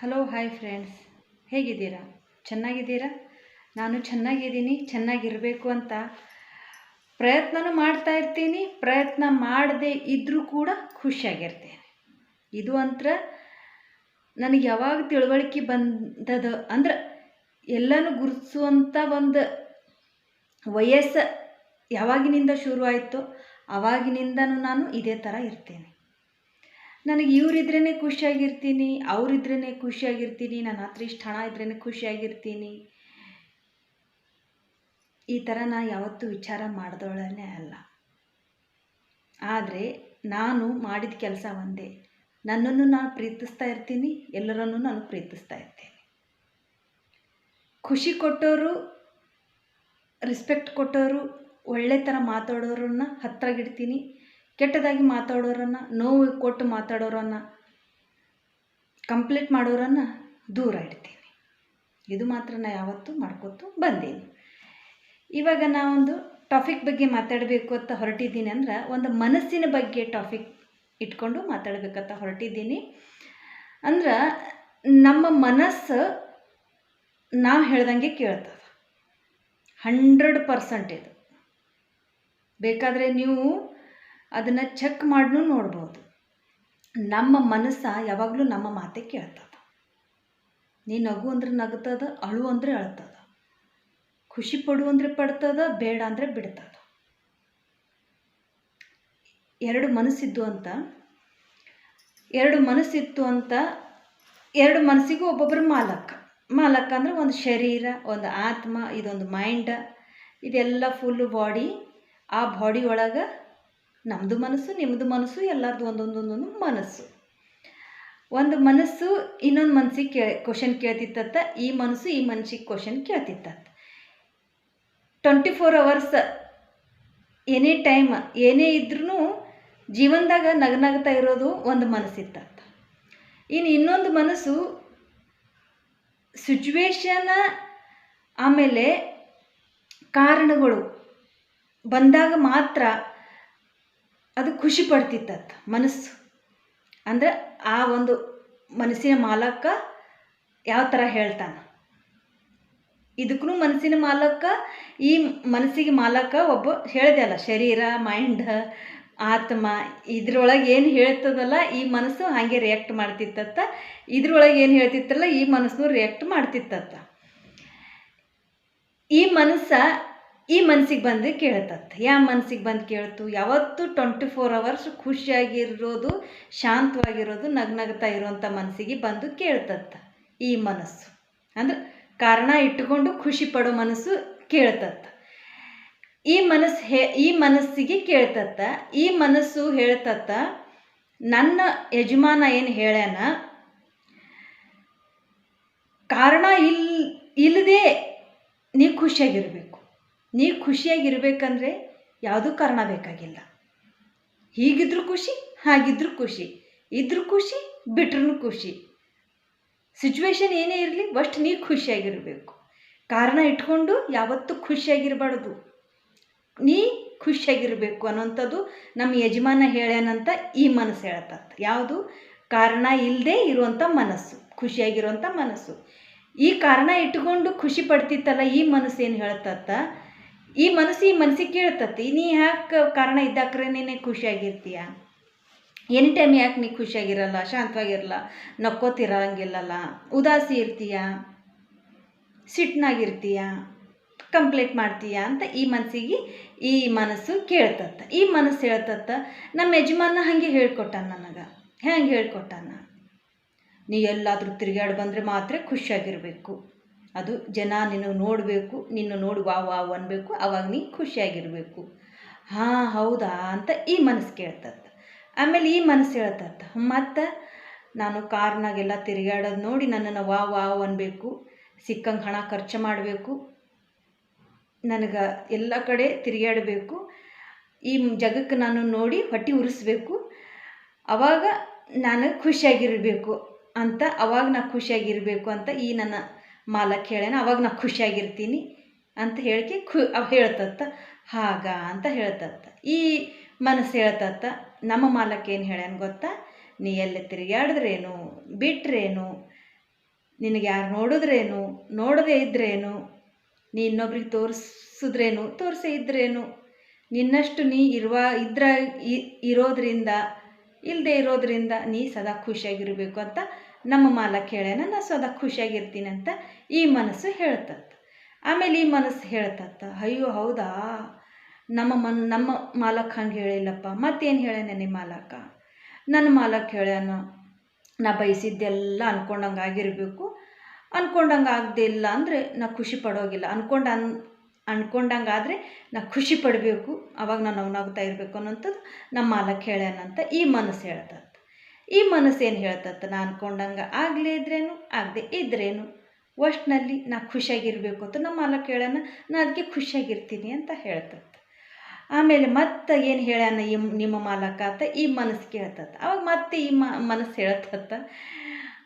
Hello hi friends ಹೇಗಿದ್ದೀರಾ? ಚೆನ್ನಾಗಿದ್ದೀರಾ? ನಾನು ಚೆನ್ನಾಗಿದ್ದೀನಿ, ಚೆನ್ನಾಗಿರಬೇಕು ಅಂತ ಪ್ರಯತ್ನನೂ ಮಾಡ್ತಾ ಇರ್ತೀನಿ. ಪ್ರಯತ್ನ ಮಾಡದೇ ಇದ್ದರೂ ಕೂಡ ಖುಷಿಯಾಗಿರ್ತೇನೆ. ಇದು ಅಂತ್ರ ನನಗೆ ಯಾವಾಗ ತಿಳುವಳಿಕೆ ಬಂದದ ಅಂದ್ರೆ ಎಲ್ಲನೂ ಗುರುತಿಸುವಂಥ ಒಂದು ವಯಸ್ಸು ಯಾವಾಗಿನಿಂದ ಶುರು ಆಯಿತೋ ಆವಾಗಿನಿಂದನೂ ನಾನು ಇದೇ ಥರ ಇರ್ತೇನೆ. ನನಗೆ ಇವರಿದ್ರೇ ಖುಷಿಯಾಗಿರ್ತೀನಿ ಅವರಿದ್ರೇ ಖುಷಿಯಾಗಿರ್ತೀನಿ ನನ್ನ ಹತ್ರ ಇಷ್ಟು ಹಣ ಇದ್ರೇ ಖುಷಿಯಾಗಿರ್ತೀನಿ. ಈ ಥರ ನಾ ಯಾವತ್ತೂ ವಿಚಾರ ಮಾಡಿದವಳೇ ಅಲ್ಲ. ಆದರೆ ನಾನು ಮಾಡಿದ ಕೆಲಸ ಒಂದೇ. ನನ್ನನ್ನು ನಾನು ಪ್ರೀತಿಸ್ತಾ ಇರ್ತೀನಿ, ಎಲ್ಲರನ್ನೂ ನಾನು ಪ್ರೀತಿಸ್ತಾ ಇರ್ತೀನಿ. ಖುಷಿ ಕೊಟ್ಟವರು ರೆಸ್ಪೆಕ್ಟ್ ಕೊಟ್ಟವರು ಒಳ್ಳೆ ಥರ ಮಾತಾಡೋರನ್ನ ಹತ್ತಿರಗಿಡ್ತೀನಿ ಕೆಟ್ಟದಾಗಿ ಮಾತಾಡೋರನ್ನು, ನೋವು ಕೊಟ್ಟು ಮಾತಾಡೋರನ್ನು, ಕಂಪ್ಲೀಟ್ ಮಾಡೋರನ್ನು ದೂರ ಇಡ್ತೀನಿ. ಇದು ಮಾತ್ರ ನಾ ಯಾವತ್ತೂ ಮಾಡ್ಕೊತು ಬಂದೀನಿ. ಇವಾಗ ನಾವೊಂದು ಟಾಪಿಕ್ ಬಗ್ಗೆ ಮಾತಾಡಬೇಕು ಅಂತ ಹೊರಟಿದ್ದೀನಿ ಅಂದ್ರೆ ಒಂದು ಮನಸ್ಸಿನ ಬಗ್ಗೆ ಟಾಪಿಕ್ ಇಟ್ಕೊಂಡು ಮಾತಾಡಬೇಕಂತ ಹೊರಟಿದ್ದೀನಿ. ಅಂದ್ರೆ ನಮ್ಮ ಮನಸ್ಸು ನಾವು ಹೇಳ್ದಂಗೆ ಕೇಳ್ತದೆ. ಹಂಡ್ರೆಡ್ ಪರ್ಸೆಂಟ್ ಇದು. ಬೇಕಾದರೆ ನೀವು ಅದನ್ನು ಚೆಕ್ ಮಾಡಿನೂ ನೋಡ್ಬೋದು. ನಮ್ಮ ಮನಸ್ಸು ಯಾವಾಗಲೂ ನಮ್ಮ ಮಾತೆ ಕೇಳ್ತದ. ನೀ ನಗು ಅಂದ್ರೆ ನಗ್ತದ, ಅಳು ಅಂದರೆ ಅಳ್ತದ. ಖುಷಿ ಪಡು ಅಂದರೆ ಪಡ್ತದ, ಬೇಡ ಅಂದರೆ ಬಿಡ್ತದ. ಎರಡು ಮನಸ್ಸಿದ್ದು ಅಂತ. ಎರಡು ಮನಸ್ಸಿತ್ತು ಅಂತ ಎರಡು ಮನಸ್ಸಿಗೂ ಒಬ್ಬೊಬ್ಬರು ಮಾಲಕ. ಮಾಲಕ ಅಂದರೆ ಒಂದು ಶರೀರ, ಒಂದು ಆತ್ಮ, ಇದೊಂದು ಮೈಂಡ್ ಇದೆಲ್ಲ ಫುಲ್ ಬಾಡಿ ಆ ಬಾಡಿ ಒಳಗೆ ನಮ್ಮದು ಮನಸ್ಸು ನಿಮ್ಮದು ಮನಸ್ಸು, ಎಲ್ಲರದು ಒಂದೊಂದೊಂದೊಂದು ಒಂದೊಂದು ಮನಸ್ಸು. ಒಂದು ಮನಸ್ಸು ಇನ್ನೊಂದು ಮನಸ್ಸಿಗೆ ಕೇ ಕ್ವಶನ್ ಕೇಳ್ತಿತ್ತತ್ತ ಈ ಮನಸ್ಸು ಈ ಮನಸ್ಸಿಗೆ question ಕೇಳ್ತಿತ್ತತ್ತ twenty four hours any time ಏನೇ ಇದ್ರೂ ಜೀವನದಾಗ ನಗನಗ್ತಾ ಇರೋದು ಒಂದು ಮನಸ್ಸಿತ್ತತ್ತ ಇನ್ನು ಇನ್ನೊಂದು ಮನಸ್ಸು ಸಿಚುವೇಶನ ಆಮೇಲೆ ಕಾರಣಗಳು ಬಂದಾಗ ಮಾತ್ರ ಅದು ಖುಷಿ ಪಡ್ತಿತ್ತತ್ತ ಮನಸ್ಸು. ಅಂದ್ರೆ ಆ ಒಂದು ಮನಸ್ಸಿನ ಮಾಲಕ ಯಾವ ಥರ ಹೇಳ್ತಾನೆ? ಇದಕ್ಕೂ ಮನಸ್ಸಿನ ಮಾಲಕ, ಈ ಮನಸ್ಸಿಗೆ ಮಾಲಕ ಒಬ್ಬ ಹೇಳಿದೆ ಅಲ್ಲ, ಶರೀರ ಮೈಂಡ್ ಆತ್ಮ, ಇದ್ರೊಳಗೆ ಏನು ಹೇಳ್ತದಲ್ಲ, ಈ ಮನಸ್ಸು ಹಾಗೆ ರಿಯಾಕ್ಟ್ ಮಾಡ್ತಿತ್ತತ್ತ ಇದ್ರೊಳಗೆ ಏನು ಹೇಳ್ತಿತ್ತಲ್ಲ, ಈ ಮನಸ್ಸು ರಿಯಾಕ್ಟ್ ಮಾಡ್ತಿತ್ತತ್ತ ಈ ಮನಸ್ಸ ಈ ಮನಸ್ಸಿಗೆ ಬಂದು ಕೇಳ್ತತ್ತೆ ಯಾವ ಮನಸ್ಸಿಗೆ ಬಂದು ಕೇಳ್ತು? ಯಾವತ್ತು ಟ್ವೆಂಟಿ ಫೋರ್ ಅವರ್ಸ್ ಖುಷಿಯಾಗಿರೋದು, ಶಾಂತವಾಗಿರೋದು, ನಗ್ನಗ್ತಾ ಇರೋವಂಥ ಮನಸ್ಸಿಗೆ ಬಂದು ಕೇಳ್ತತ್ತ ಈ ಮನಸ್ಸು. ಅಂದ್ರೆ ಕಾರಣ ಇಟ್ಟುಕೊಂಡು ಖುಷಿ ಪಡೋ ಮನಸ್ಸು ಕೇಳ್ತತ್ತ ಈ ಮನಸ್ಸು ಹೇ, ಈ ಮನಸ್ಸಿಗೆ ಕೇಳ್ತತ್ತ ಈ ಮನಸ್ಸು ಹೇಳ್ತತ್ತ ನನ್ನ ಯಜಮಾನ ಏನು ಹೇಳ್ಯಾನ? ಕಾರಣ ಇಲ್ ಇಲ್ಲದೆ ನೀವು ಖುಷಿಯಾಗಿರಬೇಕು. ನೀ ಖುಷಿಯಾಗಿರ್ಬೇಕಂದ್ರೆ ಯಾವುದೂ ಕಾರಣ ಬೇಕಾಗಿಲ್ಲ. ಹೀಗಿದ್ರು ಖುಷಿ, ಹಾಗಿದ್ರೂ ಖುಷಿ. ಇದ್ರೂ ಖುಷಿ ಬಿಟ್ರೂ ಖುಷಿ. ಸಿಚುವೇಶನ್ ಏನೇ ಇರಲಿ ಫಸ್ಟ್ ನೀ ಖುಷಿಯಾಗಿರಬೇಕು. ಕಾರಣ ಇಟ್ಕೊಂಡು ಯಾವತ್ತೂ ಖುಷಿಯಾಗಿರಬಾರ್ದು. ನೀ ಖುಷಿಯಾಗಿರಬೇಕು ಅನ್ನೋಂಥದ್ದು ನಮ್ಮ ಯಜಮಾನ ಹೇಳ್ಯಾನಂತ ಈ ಮನಸ್ಸು ಹೇಳತ್ತ ಯಾವುದು? ಕಾರಣ ಇಲ್ಲದೆ ಇರುವಂಥ ಮನಸ್ಸು, ಖುಷಿಯಾಗಿರುವಂಥ ಮನಸ್ಸು. ಈ ಕಾರಣ ಇಟ್ಕೊಂಡು ಖುಷಿ ಪಡ್ತಿತ್ತಲ್ಲ, ಈ ಮನಸ್ಸು ಏನು ಹೇಳ್ತತ್ತ? ಈ ಮನಸ್ಸು ಈ ಮನಸ್ಸಿಗೆ ಕೇಳ್ತತಿ, ನೀ ಯಾಕೆ ಕಾರಣ ಇದ್ದಾಕ್ರೆ ನೀನೆ ಖುಷಿಯಾಗಿರ್ತೀಯ? ಎನಿ ಟೈಮ್ ಯಾಕೆ ನೀ ಖುಷಿಯಾಗಿರಲ್ಲ, ಶಾಂತವಾಗಿರಲ್ಲ, ನಕ್ಕೋತಿರಂಗಿಲ್ಲಲ್ಲ? ಉದಾಸಿ ಇರ್ತೀಯ? ಸಿಟ್ನಾಗಿರ್ತೀಯ? ಕಂಪ್ಲೀಟ್ ಮಾಡ್ತೀಯ ಅಂತ ಈ ಮನಸ್ಸಿಗೆ ಈ ಮನಸ್ಸು ಕೇಳ್ತತ್ತ. ಈ ಮನಸ್ಸು ಹೇಳ್ತತ್ತ, ನಮ್ಮ ಯಜಮಾನ ಹಾಗೆ ಹೇಳ್ಕೊಟ್ಟಾನ ನನಗೆ. ಹೆಂಗೆ ಹೇಳ್ಕೊಟ್ಟಾನ? ನೀ ಎಲ್ಲಾದರೂ ತಿರುಗಾಡಿ ಬಂದರೆ ಮಾತ್ರ ಖುಷಿಯಾಗಿರಬೇಕು. ಅದು ಜನ ನಿನ್ನ ನೋಡಬೇಕು, ನಿನ್ನ ನೋಡಿ ವಾ ವಾ ಅನ್ಬೇಕು, ಅವಾಗ ನೀ ಖುಷಿಯಾಗಿರಬೇಕು. ಹಾಂ, ಹೌದಾ ಅಂತ ಈ ಮನಸ್ಸು ಕೇಳ್ತತ್ತ ಆಮೇಲೆ ಈ ಮನಸ್ಸು ಹೇಳ್ತತ್ತ ಮತ್ತು ನಾನು ಕಾರ್ನಾಗೆಲ್ಲ ತಿರುಗಾಡೋದು ನೋಡಿ ನನ್ನನ್ನು ವಾ ವಾವ್ ಅನ್ನಬೇಕು ಸಿಕ್ಕಂಗೆ ಹಣ ಖರ್ಚು ಮಾಡಬೇಕು, ನನಗೆ ಎಲ್ಲ ಕಡೆ ತಿರುಗಾಡಬೇಕು ಈ ಜಗಕ್ಕೆ ನಾನು ನೋಡಿ ಹೊಟ್ಟೆ ಉರಿಸ್ಬೇಕು, ಅವಾಗ ನಾನು ಖುಷಿಯಾಗಿರಬೇಕು ಅಂತ, ಅವಾಗ ನಾ ಖುಷಿಯಾಗಿರಬೇಕು ಅಂತ ಈ ನನ್ನ ಮಾಲಕ್ ಹೇಳ್ಯಾನ, ಅವಾಗ ನಾ ಖುಷಿಯಾಗಿರ್ತೀನಿ ಅಂತ ಹೇಳಿಕೆ ಖು, ಅವ ಹೇಳ್ತತ್ತ. ಹಾಗ ಅಂತ ಹೇಳ್ತತ್ತ. ಈ ಮನಸ್ಸು ಹೇಳ್ತತ್ತ, ನಮ್ಮ ಮಾಲಕ್ ಏನು ಹೇಳ್ಯಾನ ಗೊತ್ತಾ? ನೀ ಎಲ್ಲಿ ತಿರುಗಾಡಿದ್ರೇನು ಬಿಟ್ಟರೇನು ನಿನಗೆ ಯಾರು ನೋಡಿದ್ರೇನು? ನೋಡದೇ ಇದ್ರೇನು? ನೀ ಇನ್ನೊಬ್ರಿಗೆ ತೋರಿಸಿದ್ರೇನು? ತೋರಿಸೇ ಇದ್ರೇನು? ನಿನ್ನಷ್ಟು ನೀ ಇರುವ, ಇದ್ರ ಇರೋದ್ರಿಂದ ಇಲ್ಲದೆ ಇರೋದ್ರಿಂದ ನೀ ಸದಾ ಖುಷಿಯಾಗಿರಬೇಕು ಅಂತ ನಮ್ಮ ಮಾಲಕ್ ಹೇಳ್ಯಾನ ನಾ ಸದಾ ಅಂತ ಈ ಮನಸ್ಸು ಹೇಳ್ತತ್ತ ಆಮೇಲೆ ಈ ಮನಸ್ಸು ಹೇಳ್ತತ್ತ ಅಯ್ಯೋ ಹೌದಾ? ನಮ್ಮ ಮನ್, ನಮ್ಮ ಮಾಲಕ್ ಹಂಗೆ ಹೇಳಿಲ್ಲಪ್ಪ, ಮತ್ತೇನು ಹೇಳ್ಯಾನ ನಿಮ್ಮ ಮಾಲಕ? ನನ್ನ ಮಾಲಕ್ ಹೇಳ್ಯಾನ ನಾ ಬಯಸಿದ್ದೆಲ್ಲ ಅಂದ್ಕೊಂಡಂಗೆ ಆಗಿರಬೇಕು. ಅಂದ್ಕೊಂಡಂಗೆ ಆಗದೆ ಇಲ್ಲ ಅಂದರೆ ನಾ ಖುಷಿ ಪಡೋಗಿಲ್ಲ. ಅನ್ಕೊಂಡು ಅನ್, ಅನ್ಕೊಂಡಂಗೆ ಆದರೆ ನಾ ಖುಷಿ ಪಡಬೇಕು. ಅವಾಗ ನಾನು ಅವನಾಗ್ತಾ ಇರಬೇಕು ಅನ್ನೋಂಥದ್ದು ನಮ್ಮ ಮಾಲಕ್ ಹೇಳ್ಯಾನಂತ ಈ ಮನಸ್ಸು ಹೇಳ್ತತ್ತ ಈ ಮನಸ್ಸು ಏನು ಹೇಳ್ತತ್ತ ನಾ ಅನ್ಕೊಂಡಂಗೆ ಆಗಲೇ ಇದ್ರೇನು, ಆಗದೆ ಇದ್ರೇನು? ಒಷ್ಟಿನಲ್ಲಿ ನಾ ಖುಷಿಯಾಗಿರಬೇಕು ಅಂತ ನಮ್ಮ ಮಾಲಕ್ ಹೇಳ್ಯಾನ ನಾ ಅದಕ್ಕೆ ಖುಷಿಯಾಗಿರ್ತೀನಿ ಅಂತ ಹೇಳ್ತತ್ತ ಆಮೇಲೆ ಮತ್ತೆ ಏನು ಹೇಳ್ಯಾನ ಈ ನಿಮ್ಮ ಮಾಲಕ ಅಂತ ಈ ಮನಸ್ಸು ಕೇಳ್ತತ್ತ ಅವಾಗ ಮತ್ತೆ ಈ ಮನಸ್ಸು ಹೇಳ್ತತ್ತ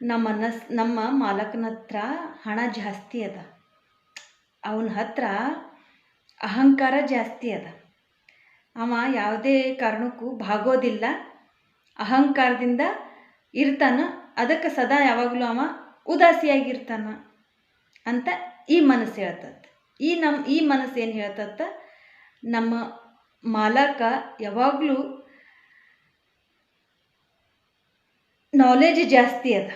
ನಮ್ಮ ಮನಸ್ ನಮ್ಮ ಮಾಲಕನ ಹತ್ರ ಹಣ ಜಾಸ್ತಿ ಅದ. ಅವನ ಹತ್ರ ಅಹಂಕಾರ ಜಾಸ್ತಿ ಅದ. ಅವ ಯಾವುದೇ ಕಾರಣಕ್ಕೂ ಭಾಗೋದಿಲ್ಲ. ಅಹಂಕಾರದಿಂದ ಇರ್ತಾನ, ಅದಕ್ಕೆ ಸದಾ ಯಾವಾಗಲೂ ಅವ ಉದಾಸಿಯಾಗಿರ್ತಾನ ಅಂತ ಈ ಮನಸ್ಸು ಹೇಳ್ತತ್ತೆ ಈ ನಮ್ಮ ಈ ಮನಸ್ಸು ಏನು ಹೇಳ್ತತ್ತ ನಮ್ಮ ಮಾಲಕ ಯಾವಾಗಲೂ ನಾಲೆಜ್ ಜಾಸ್ತಿ ಅದ.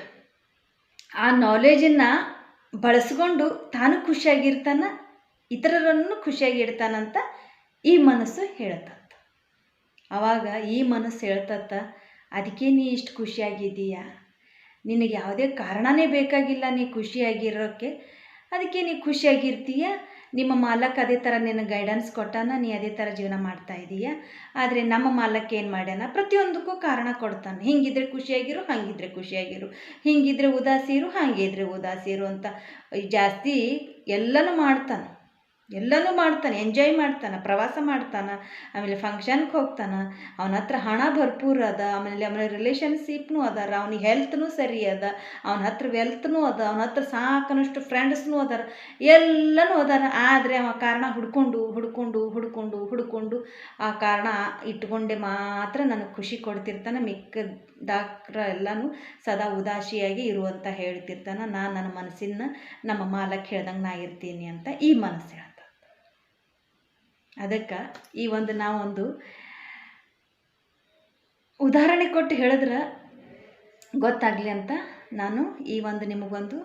ಆ ನಾಲೆಜನ್ನು ಬಳಸ್ಕೊಂಡು ತಾನು ಖುಷಿಯಾಗಿರ್ತಾನ, ಇತರರನ್ನು ಖುಷಿಯಾಗಿ ಇಡ್ತಾನಂತ ಈ ಮನಸ್ಸು ಹೇಳ್ತತ್ತ ಅವಾಗ ಈ ಮನಸ್ಸು ಹೇಳ್ತತ್ತ ಅದಕ್ಕೆ ನೀ ಇಷ್ಟು ಖುಷಿಯಾಗಿದ್ದೀಯಾ? ನಿನಗೆ ಯಾವುದೇ ಕಾರಣನೇ ಬೇಕಾಗಿಲ್ಲ ನೀ ಖುಷಿಯಾಗಿರೋಕ್ಕೆ. ಅದಕ್ಕೆ ನೀ ಖುಷಿಯಾಗಿರ್ತೀಯ? ನಿಮ್ಮ ಮಾಲಕ್ ಅದೇ ಥರ ನಿನ್ನ ಗೈಡೆನ್ಸ್ ಕೊಟ್ಟಾನ? ನೀ ಅದೇ ಥರ ಜೀವನ ಮಾಡ್ತಾ ಇದೀಯ? ಆದರೆ ನಮ್ಮ ಮಾಲಕ್ ಏನು ಮಾಡ್ಯಾನ? ಪ್ರತಿಯೊಂದಕ್ಕೂ ಕಾರಣ ಕೊಡ್ತಾನೆ. ಹಿಂಗಿದ್ರೆ ಖುಷಿಯಾಗಿರು, ಹಾಗಿದ್ರೆ ಖುಷಿಯಾಗಿರು. ಹಿಂಗಿದ್ರೆ ಉದಾಸಿರು ಹಾಗಿದ್ರೆ ಉದಾಸಿರು ಅಂತ ಜಾಸ್ತಿ ಎಲ್ಲನೂ ಮಾಡ್ತಾನೆ. ಎಲ್ಲನೂ ಮಾಡ್ತಾನೆ ಎಂಜಾಯ್ ಮಾಡ್ತಾನೆ, ಪ್ರವಾಸ ಮಾಡ್ತಾನೆ, ಆಮೇಲೆ ಫಂಕ್ಷನ್ಗೆ ಹೋಗ್ತಾನೆ, ಅವನ ಹತ್ರ ಹಣ ಭರ್ಪೂರ್ ಅದ, ಆಮೇಲೆ ಆಮೇಲೆ ರಿಲೇಷನ್ಶಿಪ್ನೂ ಅದಾರ ಅವ್ನಿಗೆ ಹೆಲ್ತ್ನೂ ಸರಿ ಅದ, ಅವನ ಹತ್ರ ವೆಲ್ತ್ನೂ ಅದ, ಅವನ ಹತ್ರ ಸಾಕನಷ್ಟು ಫ್ರೆಂಡ್ಸ್ನೂ ಅದಾರ, ಎಲ್ಲನೂ ಅದಾರ, ಆದರೆ ಅವ ಕಾರಣ ಹುಡ್ಕೊಂಡು ಹುಡ್ಕೊಂಡು ಹುಡ್ಕೊಂಡು ಹುಡ್ಕೊಂಡು ಆ ಕಾರಣ ಇಟ್ಕೊಂಡೆ ಮಾತ್ರ ನನಗೆ ಖುಷಿ ಕೊಡ್ತಿರ್ತಾನೆ ಮಿಕ್ಕದಾಕ್ರ ಎಲ್ಲನೂ ಸದಾ ಉದಾಸಿಯಾಗಿ ಇರುವಂತ ಹೇಳ್ತಿರ್ತಾನೆ. ನಾನು ನನ್ನ ಮನಸ್ಸಿನ ನಮ್ಮ ಮಾಲಕ್ಕೆ ಹೇಳ್ದಂಗೆ ನಾ ಇರ್ತೀನಿ ಅಂತ ಈ ಮನಸ್ಸು ಹೇಳ್ತದೆ ಅದಕ್ಕೆ ಈ ಒಂದು ನಾವೊಂದು ಉದಾಹರಣೆ ಕೊಟ್ಟು ಹೇಳಿದ್ರೆ ಗೊತ್ತಾಗಲಿ ಅಂತ ನಾನು ಈ ಒಂದು ನಿಮಗೊಂದು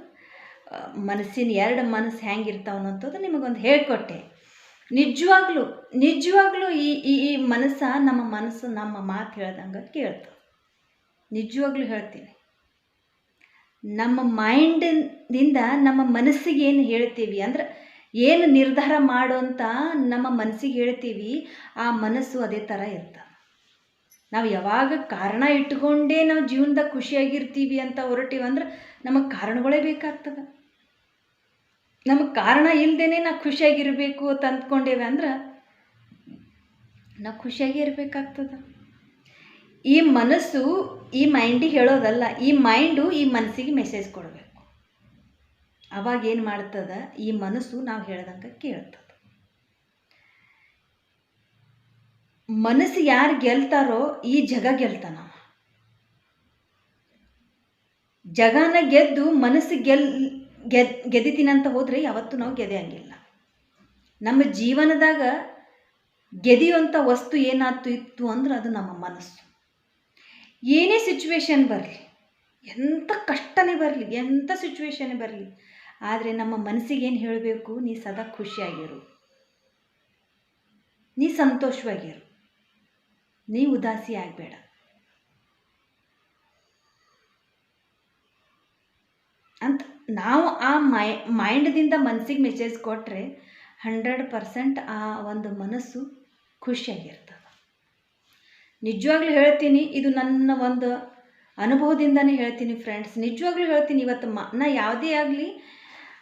ಮನಸ್ಸಿನ ಎರಡು ಮನಸ್ಸು ಹೆಂಗಿರ್ತಾವ ನಿಮಗೊಂದು ಹೇಳಿಕೊಟ್ಟೆ. ನಿಜವಾಗ್ಲೂ ನಿಜವಾಗ್ಲೂ ಈ ಈ ಮನಸ್ಸ ನಮ್ಮ ಮನಸ್ಸು ನಮ್ಮ ಮಾತು ಹೇಳ್ದಂಗೆ ಕೇಳ್ತದೆ ನಿಜವಾಗ್ಲೂ ಹೇಳ್ತೀನಿ. ನಮ್ಮ ಮೈಂಡಿಂದ ನಮ್ಮ ಮನಸ್ಸಿಗೆ ಏನು ಹೇಳ್ತೀವಿ? ಅಂದ್ರೆ ಏನು ನಿರ್ಧಾರ ಮಾಡು ಅಂತ ನಮ್ಮ ಮನಸ್ಸಿಗೆ ಹೇಳ್ತೀವಿ, ಆ ಮನಸ್ಸು ಅದೇ ಥರ ಇರ್ತದೆ ನಾವು ಯಾವಾಗ ಕಾರಣ ಇಟ್ಕೊಂಡೇ ನಾವು ಜೀವನದಾಗ ಖುಷಿಯಾಗಿರ್ತೀವಿ ಅಂತ ಹೊರಟಿವಿ ಅಂದ್ರೆ ನಮಗೆ ಕಾರಣಗಳೇ ಬೇಕಾಗ್ತದೆ. ನಮಗೆ ಕಾರಣ ಇಲ್ಲದೇ ನಾವು ಖುಷಿಯಾಗಿರಬೇಕು ಅಂತ ಅಂದ್ಕೊಂಡೇವೆ ಅಂದ್ರೆ ನಾವು ಖುಷಿಯಾಗಿ ಇರಬೇಕಾಗ್ತದೆ. ಈ ಮನಸ್ಸು ಈ ಮೈಂಡಿಗೆ ಹೇಳೋದಲ್ಲ, ಈ ಮೈಂಡು ಈ ಮನಸ್ಸಿಗೆ ಮೆಸೇಜ್ ಕೊಡಬೇಕು. ಅವಾಗ ಏನು ಮಾಡ್ತದ? ಈ ಮನಸ್ಸು ನಾವು ಹೇಳ್ದಂಗೆ ಕೇಳ್ತದೆ. ಮನಸ್ಸು ಯಾರು ಗೆಲ್ತಾರೋ ಈ ಜಗ ಗೆಲ್ತಾನವ ಜಗನ ಗೆದ್ದು ಮನಸ್ಸು ಗೆಲ್, ಗೆದ್, ಗೆದಿತೀನಂತ ಹೋದರೆ ಯಾವತ್ತೂ ನಾವು ಗೆದೆಯಂಗಿಲ್ಲ. ನಮ್ಮ ಜೀವನದಾಗ ಗೆದಿಯುವಂಥ ವಸ್ತು ಏನಾಯ್ತು ಇತ್ತು ಅಂದ್ರೆ ಅದು ನಮ್ಮ ಮನಸ್ಸು. ಏನೇ ಸಿಚುವೇಶನ್ ಬರಲಿ ಎಂಥ ಕಷ್ಟನೇ ಬರಲಿ ಎಂಥ ಸಿಚುವೇಶನ್ ಬರಲಿ, ಆದರೆ ನಮ್ಮ ಮನಸ್ಸಿಗೆ ಏನು ಹೇಳಬೇಕು? ನೀ ಸದಾ ಖುಷಿಯಾಗಿರು. ನೀ ಸಂತೋಷವಾಗಿರು. ನೀ ಉದಾಸಿ ಆಗಬೇಡ. ಅಂತ ನಾವು ಆ ಮೈ ಮೈಂಡ್ದಿಂದ ಮನಸ್ಸಿಗೆ ಮೆಸೇಜ್ ಕೊಟ್ಟರೆ ಹಂಡ್ರೆಡ್ ಪರ್ಸೆಂಟ್ ಆ ಒಂದು ಮನಸ್ಸು ಖುಷಿಯಾಗಿರ್ತದೆ. ನಿಜವಾಗ್ಲೂ ಹೇಳ್ತೀನಿ, ಇದು ನನ್ನ ಒಂದು ಅನುಭವದಿಂದನೇ ಹೇಳ್ತೀನಿ ಫ್ರೆಂಡ್ಸ್ ನಿಜವಾಗ್ಲೂ ಹೇಳ್ತೀನಿ, ಇವತ್ತು ಮ, ನಾ ಯಾವುದೇ ಆಗಲಿ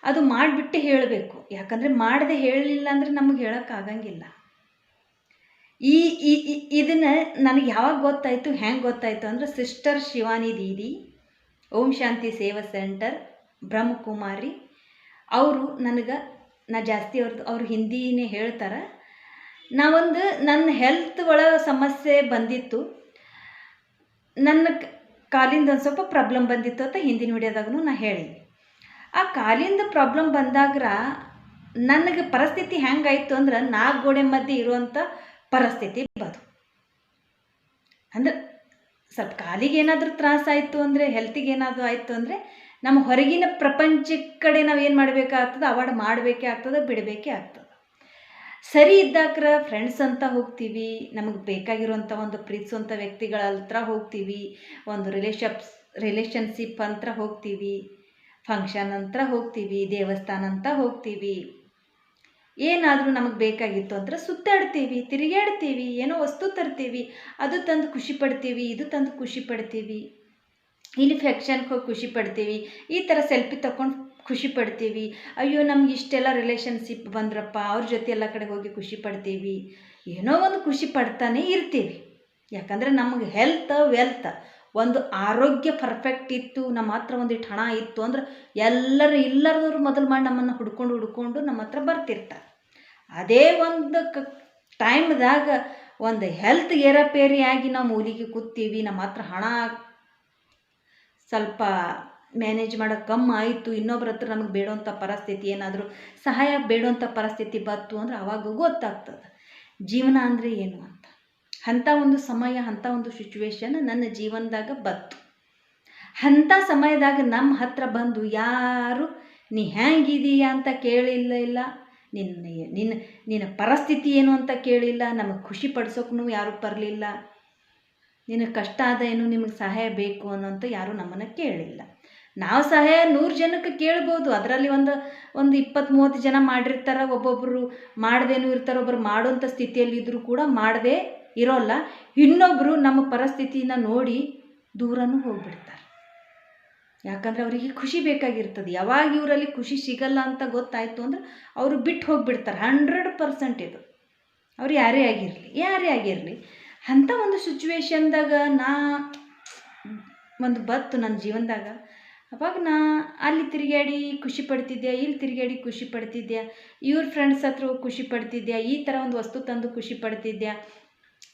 ಅದು ಮಾಡಿಬಿಟ್ಟು ಹೇಳಬೇಕು. ಯಾಕಂದರೆ ಮಾಡದೆ ಹೇಳಲಿಲ್ಲ ಅಂದರೆ ನಮಗೆ ಹೇಳೋಕ್ಕಾಗಂಗಿಲ್ಲ ಈ ಈ ಇದನ್ನ ನನಗೆ ಯಾವಾಗ ಗೊತ್ತಾಯಿತು, ಹೆಂಗೆ ಗೊತ್ತಾಯಿತು ಅಂದರೆ ಸಿಸ್ಟರ್ ಶಿವಾನಿ ದೀದಿ, ಓಂ ಶಾಂತಿ ಸೇವಾ ಸೆಂಟರ್ ಬ್ರಹ್ಮಕುಮಾರಿ, ಅವರು ನನಗೆ, ನಾ ಜಾಸ್ತಿ ಅವ್ರದ್ದು ಅವ್ರು ಹಿಂದಿನೇ ಹೇಳ್ತಾರೆ. ನಾವೊಂದು ನನ್ನ ಹೆಲ್ತ್ ಒಳಗೆ ಸಮಸ್ಯೆ ಬಂದಿತ್ತು. ನನ್ನ ಕಾಲಿಂದ ಒಂದು ಸ್ವಲ್ಪ ಪ್ರಾಬ್ಲಮ್ ಬಂದಿತ್ತು ಅಂತ ಹಿಂದಿನ ವಿಡಿಯೋದಾಗೂ ನಾ ಹೇಳೀನಿ. ಆ ಕಾಲಿಂದ ಪ್ರಾಬ್ಲಮ್ ಬಂದಾಗ್ರ ನನಗೆ ಪರಿಸ್ಥಿತಿ ಹೆಂಗಾಯ್ತು ಅಂದ್ರೆ ನಾಲ್ಕು ಗೋಡೆ ಮಧ್ಯೆ ಇರುವಂಥ ಪರಿಸ್ಥಿತಿ ಬದು ಅಂದ್ರೆ ಸ್ವಲ್ಪ ಕಾಲಿಗೆ ಏನಾದರೂ ತ್ರಾಸಾಯಿತು ಅಂದರೆ ಹೆಲ್ತಿಗೆ ಏನಾದರೂ ಆಯಿತು ಅಂದರೆ, ನಮ್ಮ ಹೊರಗಿನ ಪ್ರಪಂಚದ ಕಡೆ ನಾವು ಏನು ಮಾಡಬೇಕಾಗ್ತದೆ ಅವಾರ್ಡ್ ಮಾಡಬೇಕೇ ಆಗ್ತದೆ, ಬಿಡಬೇಕೇ ಆಗ್ತದೆ. ಸರಿ ಇದ್ದಾಕ್ರ ಫ್ರೆಂಡ್ಸ್ ಅಂತ ಹೋಗ್ತೀವಿ, ನಮಗೆ ಬೇಕಾಗಿರುವಂಥ ಒಂದು ಪ್ರೀತಿಸುವಂಥ ವ್ಯಕ್ತಿಗಳ ಹತ್ರ ಹೋಗ್ತೀವಿ, ಒಂದು ರಿಲೇಷಪ್ಸ್ ರಿಲೇಷನ್ಶಿಪ್ ಅಂತ ಹೋಗ್ತೀವಿ ಫಂಕ್ಷನ್ ಅಂತ ಹೋಗ್ತೀವಿ, ದೇವಸ್ಥಾನ ಅಂತ ಹೋಗ್ತೀವಿ. ಏನಾದರೂ ನಮಗೆ ಬೇಕಾಗಿತ್ತು ಅಂದ್ರೆ ಸುತ್ತಾಡ್ತೀವಿ ತಿರುಗಾಡ್ತೀವಿ ಏನೋ ವಸ್ತು ತರ್ತೀವಿ, ಅದು ತಂದು ಖುಷಿ ಪಡ್ತೀವಿ, ಇದು ತಂದು ಖುಷಿ ಪಡ್ತೀವಿ. ಇಲ್ಲಿ ಫ್ಯಾಕ್ಷನ್ಗೆ ಹೋಗಿ ಖುಷಿ ಪಡ್ತೀವಿ, ಈ ಥರ ಸೆಲ್ಫಿ ತಗೊಂಡು ಖುಷಿ ಪಡ್ತೀವಿ. ಅಯ್ಯೋ, ನಮ್ಗೆ ಇಷ್ಟೆಲ್ಲ ರಿಲೇಷನ್ಶಿಪ್ ಬಂದ್ರಪ್ಪ, ಅವ್ರ ಜೊತೆ ಎಲ್ಲ ಕಡೆ ಹೋಗಿ ಖುಷಿ ಪಡ್ತೀವಿ. ಏನೋ ಒಂದು ಖುಷಿ ಪಡ್ತಾನೆ ಇರ್ತೀವಿ. ಯಾಕಂದರೆ ನಮಗೆ ಹೆಲ್ತ್ ವೆಲ್ತ್ ಒಂದು ಆರೋಗ್ಯ ಪರ್ಫೆಕ್ಟ್ ಇತ್ತು, ನಮ್ಮ ಹತ್ರ ಒಂದಿಟ್ಟು ಹಣ ಇತ್ತು ಅಂದ್ರೆ ಎಲ್ಲರೂ ಇಲ್ಲರದವ್ರು ಮೊದಲು ಮಾಡಿ ನಮ್ಮನ್ನು ಹುಡ್ಕೊಂಡು ಹುಡ್ಕೊಂಡು ನಮ್ಮ ಹತ್ರ ಬರ್ತಿರ್ತಾರೆ. ಅದೇ ಒಂದು ಕ ಟೈಮ್ದಾಗ ಒಂದು ಹೆಲ್ತ್ ಏರಪೇರಿಯಾಗಿ ನಾವು ಮೂಲಿಗೆ ಕೂತೀವಿ, ನಮ್ಮ ಹತ್ರ ಹಣ ಸ್ವಲ್ಪ ಮ್ಯಾನೇಜ್ ಮಾಡೋಕೆ ಕಮ್ಮಿ ಆಯಿತು, ಇನ್ನೊಬ್ರ ಹತ್ರ ನಮಗೆ ಬೇಡೋಂಥ ಪರಿಸ್ಥಿತಿ ಏನಾದರೂ ಸಹಾಯ ಬೇಡೋಂಥ ಪರಿಸ್ಥಿತಿ ಬಂತು ಅಂದ್ರೆ ಅವಾಗ ಗೊತ್ತಾಗ್ತದೆ. ಜೀವನ ಅಂದರೆ ಏನು ಅಂತ? ಅಂಥ ಒಂದು ಸಮಯ, ಅಂಥ ಒಂದು ಸಿಚುವೇಶನ್ ನನ್ನ ಜೀವನದಾಗ ಬತ್ತು ಅಂಥ ಸಮಯದಾಗ ನಮ್ಮ ಹತ್ರ ಬಂದು ಯಾರು, ನೀ ಹ್ಯಾಂಗಿದೀಯ ಅಂತ ಕೇಳಿಲ್ಲ ಇಲ್ಲ? ನಿನ್ನ ನಿನ್ನ ನಿನ್ನ ಪರಿಸ್ಥಿತಿ ಏನು ಅಂತ ಕೇಳಿಲ್ಲ? ನಮಗೆ ಖುಷಿ ಪಡ್ಸೋಕ್ಕೂ ಯಾರೂ ಬರಲಿಲ್ಲ? ನಿನಗೆ ಕಷ್ಟ ಆದ ಏನು ನಿಮಗೆ ಸಹಾಯ ಬೇಕು ಅನ್ನೋಂಥ ಯಾರೂ ನಮ್ಮನ್ನು ಕೇಳಿಲ್ಲ. ನಾವು ಸಹಾಯ ನೂರು ಜನಕ್ಕೆ ಕೇಳ್ಬೋದು. ಅದರಲ್ಲಿ ಒಂದು ಒಂದು ಇಪ್ಪತ್ತು ಮೂವತ್ತು ಜನ ಮಾಡಿರ್ತಾರೆ ಒಬ್ಬೊಬ್ಬರು ಮಾಡದೇನೂ ಇರ್ತಾರೆ ಒಬ್ಬರು ಮಾಡೋಂಥ ಸ್ಥಿತಿಯಲ್ಲಿ ಇದ್ದರೂ ಕೂಡ ಮಾಡದೇ ಇರೋಲ್ಲ. ಇನ್ನೊಬ್ಬರು ನಮ್ಮ ಪರಿಸ್ಥಿತಿನ ನೋಡಿ ದೂರನೂ ಹೋಗ್ಬಿಡ್ತಾರೆ. ಯಾಕಂದರೆ ಅವರಿಗೆ ಖುಷಿ ಬೇಕಾಗಿರ್ತದೆ. ಯಾವಾಗ ಇವರಲ್ಲಿ ಖುಷಿ ಸಿಗಲ್ಲ ಅಂತ ಗೊತ್ತಾಯಿತು ಅಂದ್ರೆ ಅವರು ಬಿಟ್ಟು ಹೋಗಿಬಿಡ್ತಾರೆ. ಹಂಡ್ರೆಡ್ ಪರ್ಸೆಂಟ್ ಇದು. ಅವ್ರು ಯಾರೇ ಆಗಿರಲಿ ಯಾರೇ ಆಗಿರಲಿ. ಅಂಥ ಒಂದು ಸಿಚುವೇಶನ್ದಾಗ ನಾ, ಒಂದು ಬತ್ತು ನನ್ನ ಜೀವನದಾಗ ಅವಾಗ ನಾ ಅಲ್ಲಿ ತಿರುಗಾಡಿ ಖುಷಿ ಪಡ್ತಿದ್ದೆ, ಇಲ್ಲಿ ತಿರುಗಾಡಿ ಖುಷಿ ಪಡ್ತಿದ್ದೆ, ಇವ್ರ ಫ್ರೆಂಡ್ಸ್ ಹತ್ರ ಹೋಗಿ ಖುಷಿ ಪಡ್ತಿದ್ದೆ, ಈ ಥರ ಒಂದು ವಸ್ತು ತಂದು ಖುಷಿ ಪಡ್ತಿದ್ದೆ.